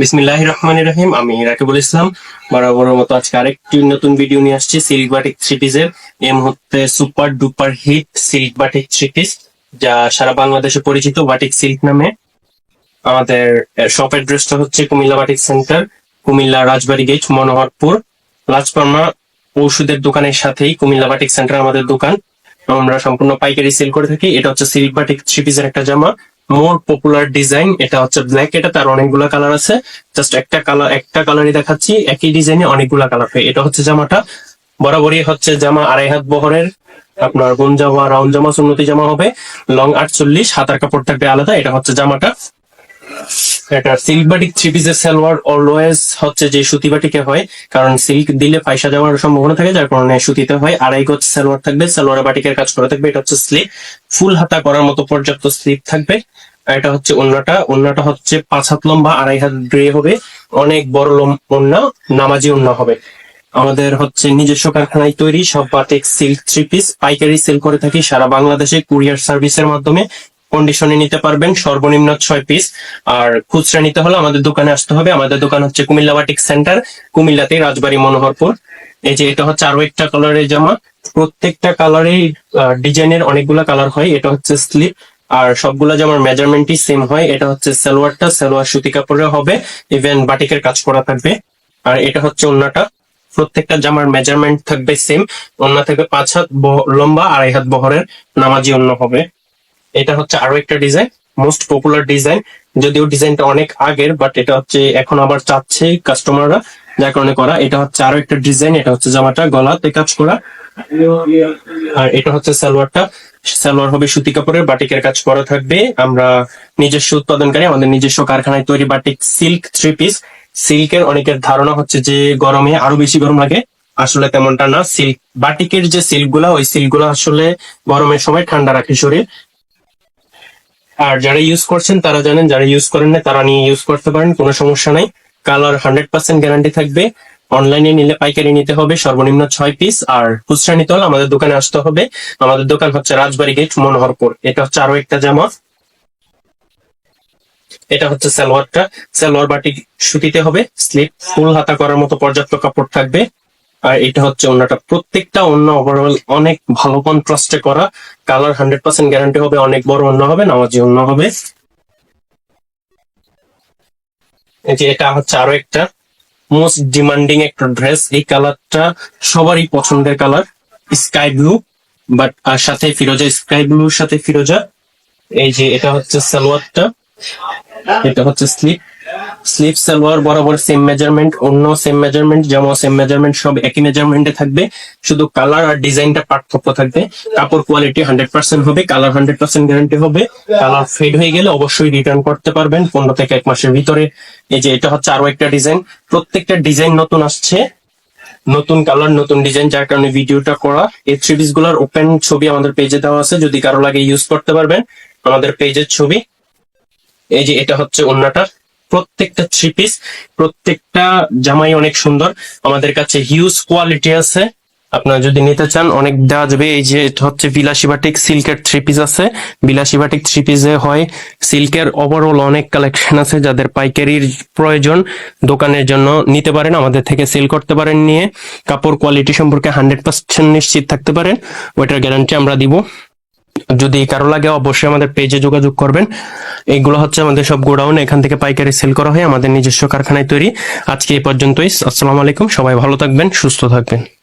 বিসমিল্লাহ রহমান রহিম, আমি রাকিবুল ইসলাম। বরাবর মতো আজকে আরেকটি নতুন ভিডিও নিয়ে আসছি সিল্ক বাটিক থ্রি পিসের এই মুহূর্তে super duper hit silk batik three piece যা সারা বাংলাদেশে পরিচিত বাটিক সিল্ক নামে। আমাদের শপ অ্যাড্রেসটা হচ্ছে Comilla batik centre Comilla Rajbari gate Monoharpur. Lazz Pharma ঔষধের দোকানের সাথেই কুমিল্লা বাটিক সেন্টার আমাদের দোকান। আমরা সম্পূর্ণ পাইকারি সেল করে থাকি। এটা হচ্ছে সিল্ক বাটিক পিসের একটা জামা। মোর পপুলার ডিজাইন এটা হচ্ছে ব্ল্যাক এটা তার অনেকগুলো কালার আছে। জাস্ট একটা কালার একটা কালারই দেখাচ্ছি, একই ডিজাইনে অনেকগুলো কালার হয় এটা হচ্ছে জামাটা। বরাবরই হচ্ছে জামা আড়াই হাত বহরের। আপনার বোন জামা রাউন্ড জামা, সুন্নতি জামা হবে। লং আটচল্লিশ হাতার কাপড় থাকবে আলাদা, এটা হচ্ছে জামাটা। এটা সিল্ক বাটিক থ্রি পিসের সালোয়ার অলওয়েজ হচ্ছে যে সুতি বাটিকে হয়, কারণ সিল্ক দিলে পয়সা যাওয়ার সম্ভাবনা থাকে, যার কারণে সুতিতে হয়। আড়াই গজ সালোয়ার থাকবে, সালোয়ার বাটিকের কাজ করা থাকবে, এটা হচ্ছে স্লিপ ফুল হাতা করার মতো পর্যাপ্ত স্লিপ থাকবে। এটা হচ্ছে ওন্নাটা। ওন্নাটা হচ্ছে পাঁচ হাত লম্বা, আড়াই হাত গ্রে হবে। অনেক বড় ওন্না, নামাজি ওন্না হবে। আমাদের হচ্ছে নিজস্ব কারখানায় তৈরি সব বাটিক সিল্ক থ্রি পিস পাইকারি সেল করে থাকি সারা বাংলাদেশে কুরিয়ার সার্ভিসের মাধ্যমে। কন্ডিশনে নিতে পারবেন সর্বনিম্ন ছয় পিস আর খুচরা নিতে হলে আমাদের দোকানে আসতে হবে। আমাদের দোকান হচ্ছে কুমিল্লা বাটিক সেন্টার কুমিল্লাতে রাজবাড়ি মনোহরপুর। এই যে এটা হচ্ছে আরও একটা কালারের জামা। প্রত্যেকটা কালারে ডিজাইনের অনেকগুলা কালার হয়। এটা হচ্ছে স্লিপ আর সবগুলা জামার মেজারমেন্টই সেম হয়। এটা হচ্ছে সালোয়ারটা। সালোয়ার, সুতি কাপড়ে হবে। ইভেন বাটিকের কাজ করা থাকবে। আর এটা হচ্ছে ওন্নাটা। প্রত্যেকটা জামার মেজারমেন্ট থাকবে সেম ওন্না থাকবে পাঁচ হাত লম্বা, আড়াই হাত বহরের নামাজি অন্য হবে। এটা হচ্ছে আরও একটা ডিজাইন মোস্ট পপুলার ডিজাইন যদিও ডিজাইনটা অনেক আগের বাট এটা হচ্ছে এখন আবার চাচ্ছে কাস্টমাররা যার কারণে করা। এটা হচ্ছে আরও একটা ডিজাইন এটা হচ্ছে জামাটা, গলাতে কাজ করা। আর এটা হচ্ছে সালোয়ারটা। সালোয়ার হবে সুতি কাপড়ের, বাটিকের কাজ করা থাকবে। আমরা নিজস্ব উৎপাদনকারী, আমাদের নিজস্ব কারখানায় তৈরি বাটিক সিল্ক থ্রি পিস সিল্কের অনেকের ধারণা হচ্ছে যে গরমে আরও বেশি গরম লাগে। আসলে তেমনটা না। সিল্ক বাটিকের যে সিল্কগুলা ওই সিল্কগুলা আসলে গরমের সময় ঠান্ডা রাখে শরীর। আর যারা ইউজ করছেন, তারা জানেন, যারা ইউজ করেন না, তারা নিয়ে ইউজ করতে পারেন, কোনো সমস্যা নাই। কালার হান্ড্রেড পার্সেন্ট গ্যারান্টি থাকবে। অনলাইনে নিলে পাইকারি নিতে হবে, সর্বনিম্ন ছয় পিস আর খুচরা নিতে হলে আমাদের দোকানে আসতে হবে। আমাদের দোকান হচ্ছে রাজবাড়ি গেট মনোহরপুর। এটা হচ্ছে আরও একটা জামা। এটা হচ্ছে সালোয়ারটা। সালোয়ার বাটি সুতিতে হবে। স্লিপ ফুল হাতা করার মতো পর্যাপ্ত কাপড় থাকবে। আর এটা হচ্ছে অন্যটা। প্রত্যেকটা অন্য ওভারঅল অনেক ভালো কন্ট্রাস্টে করা। কালার হান্ড্রেড পার্সেন্ট গ্যারান্টি হবে, অনেক বড় অন্য হবে, নামাজি অন্য হবে। এই যে এটা হচ্ছে আরও একটা মোস্ট ডিমান্ডিং একটা ড্রেস এই কালারটা সবারই পছন্দের কালার স্কাই ব্লু বাট আর সাথে ফিরোজা স্কাই ব্লুর সাথে ফিরোজা। এই যে এটা হচ্ছে সালোয়ারটা, এটা হচ্ছে স্লিপ স্লিপ সালোয়ার, বরাবর সেম মেজারমেন্ট অন্য সেম মেজারমেন্ট যেমন সেম মেজারমেন্ট সব একই মেজারমেন্টে থাকবে। শুধু কালার আর ডিজাইনটা পার্থক্য থাকবে। কাপড় কোয়ালিটি হান্ড্রেড পার্সেন্ট হবে কালার হান্ড্রেড পার্সেন্ট গ্যারান্টি হবে। কালার ফেড হয়ে গেলে অবশ্যই রিটার্ন করতে পারবেন পনেরো থেকে এক মাসের ভিতরে। এই যে এটা হচ্ছে আরও একটা ডিজাইন প্রত্যেকটা ডিজাইন নতুন আসছে। নতুন কালার নতুন ডিজাইন যার কারণে ভিডিওটা করা। এই থ্রি পিসগুলার ওপেন ছবি আমাদের পেজে দেওয়া আছে। যদি কারও লাগে ইউজ করতে পারবেন, আমাদের পেজের ছবি। এই যে এটা হচ্ছে অন্যটা প্রত্যেকটা থ্রি পিস প্রত্যেকটা জামাই অনেক সুন্দর। আমাদের কাছে হিউজ কোয়ালিটি আছে। আপনারা যদি নিতে চান, অনেক দেওয়া যাবে। এই যে হচ্ছে বিলাসী বাটিক সিল্কের থ্রি পিস আছে। বিলাসী বাটিক থ্রি পিসে হয় সিল্কের ওভারঅল অনেক কালেকশন আছে যাদের পাইকারির প্রয়োজন। দোকানের জন্য নিতে পারেন, আমাদের থেকে সেল করতে পারেন নিয়ে। কাপড় কোয়ালিটি সম্পর্কে হান্ড্রেড পার্সেন্ট নিশ্চিত থাকতে পারেন। ওইটার গ্যারান্টি আমরা দিব। যদি কারও লাগে, অবশ্যই আমাদের পেজে যোগাযোগ করবেন। এইগুলো হচ্ছে আমাদের সব গোডাউন এখান থেকে পাইকারি সেল করা হয়, আমাদের নিজস্ব কারখানায় তৈরি। আজকে এই পর্যন্তই। আসসালামু আলাইকুম, সবাই ভালো থাকবেন, সুস্থ থাকবেন।